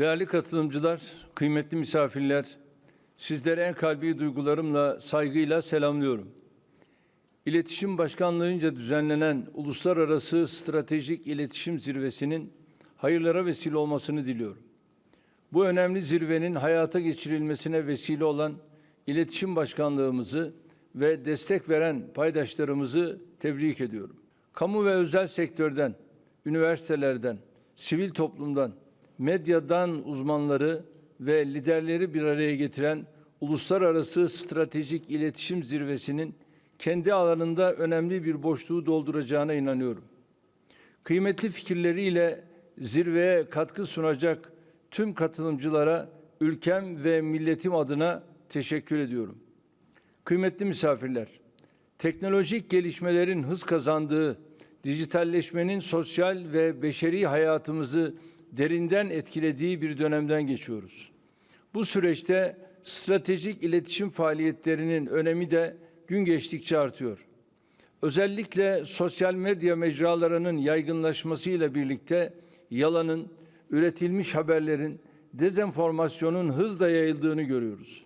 Değerli katılımcılar, kıymetli misafirler, sizlere en kalbi duygularımla, saygıyla selamlıyorum. İletişim Başkanlığı'nca düzenlenen Uluslararası Stratejik İletişim Zirvesi'nin hayırlara vesile olmasını diliyorum. Bu önemli zirvenin hayata geçirilmesine vesile olan İletişim Başkanlığımızı ve destek veren paydaşlarımızı tebrik ediyorum. Kamu ve özel sektörden, üniversitelerden, sivil toplumdan, medyadan uzmanları ve liderleri bir araya getiren Uluslararası Stratejik İletişim Zirvesi'nin kendi alanında önemli bir boşluğu dolduracağına inanıyorum. Kıymetli fikirleriyle zirveye katkı sunacak tüm katılımcılara ülkem ve milletim adına teşekkür ediyorum. Kıymetli misafirler, teknolojik gelişmelerin hız kazandığı, dijitalleşmenin sosyal ve beşeri hayatımızı derinden etkilediği bir dönemden geçiyoruz. Bu süreçte stratejik iletişim faaliyetlerinin önemi de gün geçtikçe artıyor. Özellikle sosyal medya mecralarının yaygınlaşmasıyla birlikte yalanın, üretilmiş haberlerin, dezenformasyonun hızla yayıldığını görüyoruz.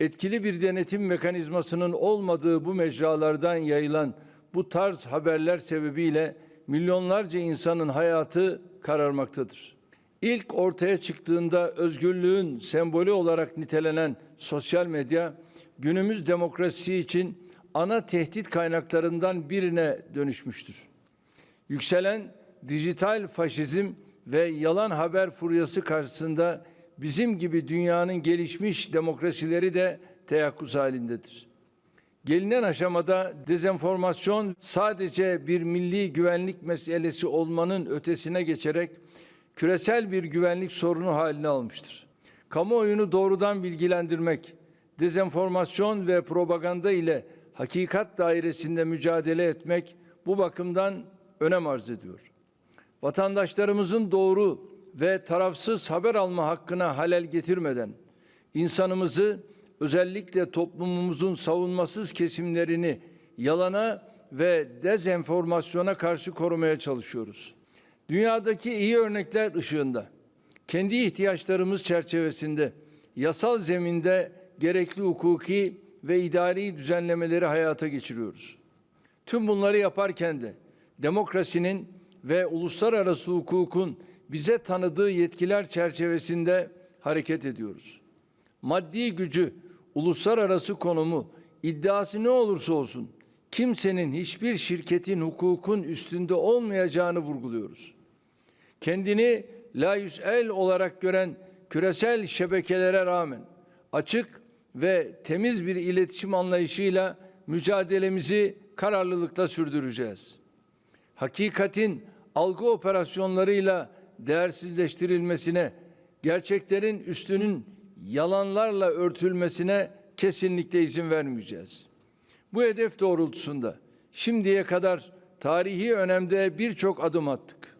Etkili bir denetim mekanizmasının olmadığı bu mecralardan yayılan bu tarz haberler sebebiyle milyonlarca insanın hayatı kararmaktadır. İlk ortaya çıktığında özgürlüğün sembolü olarak nitelenen sosyal medya günümüz demokrasisi için ana tehdit kaynaklarından birine dönüşmüştür. Yükselen dijital faşizm ve yalan haber furyası karşısında bizim gibi dünyanın gelişmiş demokrasileri de teyakkuz halindedir. Gelinen aşamada dezenformasyon sadece bir milli güvenlik meselesi olmanın ötesine geçerek küresel bir güvenlik sorunu haline almıştır. Kamuoyunu doğrudan bilgilendirmek, dezenformasyon ve propaganda ile hakikat dairesinde mücadele etmek bu bakımdan önem arz ediyor. Vatandaşlarımızın doğru ve tarafsız haber alma hakkına halel getirmeden insanımızı özellikle toplumumuzun savunmasız kesimlerini yalana ve dezenformasyona karşı korumaya çalışıyoruz. Dünyadaki iyi örnekler ışığında kendi ihtiyaçlarımız çerçevesinde yasal zeminde gerekli hukuki ve idari düzenlemeleri hayata geçiriyoruz. Tüm bunları yaparken de demokrasinin ve uluslararası hukukun bize tanıdığı yetkiler çerçevesinde hareket ediyoruz. Maddi gücü, uluslararası konumu, iddiası ne olursa olsun kimsenin hiçbir şirketin hukukun üstünde olmayacağını vurguluyoruz. Kendini la yüsel olarak gören küresel şebekelere rağmen açık ve temiz bir iletişim anlayışıyla mücadelemizi kararlılıkla sürdüreceğiz. Hakikatin algı operasyonlarıyla değersizleştirilmesine, gerçeklerin üstünün yalanlarla örtülmesine kesinlikle izin vermeyeceğiz. Bu hedef doğrultusunda şimdiye kadar tarihi önemde birçok adım attık.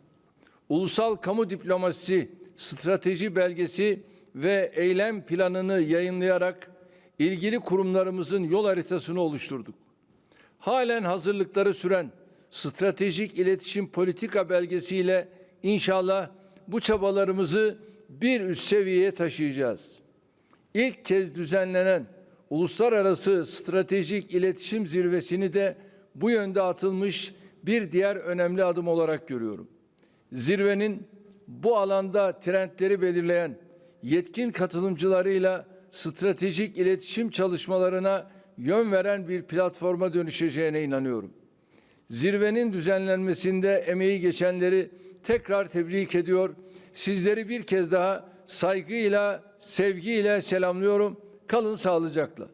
Ulusal Kamu Diplomasisi Strateji Belgesi ve eylem planını yayınlayarak ilgili kurumlarımızın yol haritasını oluşturduk. Halen hazırlıkları süren stratejik iletişim politika belgesiyle inşallah bu çabalarımızı bir üst seviyeye taşıyacağız. İlk kez düzenlenen Uluslararası Stratejik İletişim Zirvesini de bu yönde atılmış bir diğer önemli adım olarak görüyorum. Zirvenin bu alanda trendleri belirleyen yetkin katılımcılarıyla stratejik iletişim çalışmalarına yön veren bir platforma dönüşeceğine inanıyorum. Zirvenin düzenlenmesinde emeği geçenleri tekrar tebrik ediyor. Sizleri bir kez daha saygıyla, sevgiyle selamlıyorum. Kalın sağlıcakla.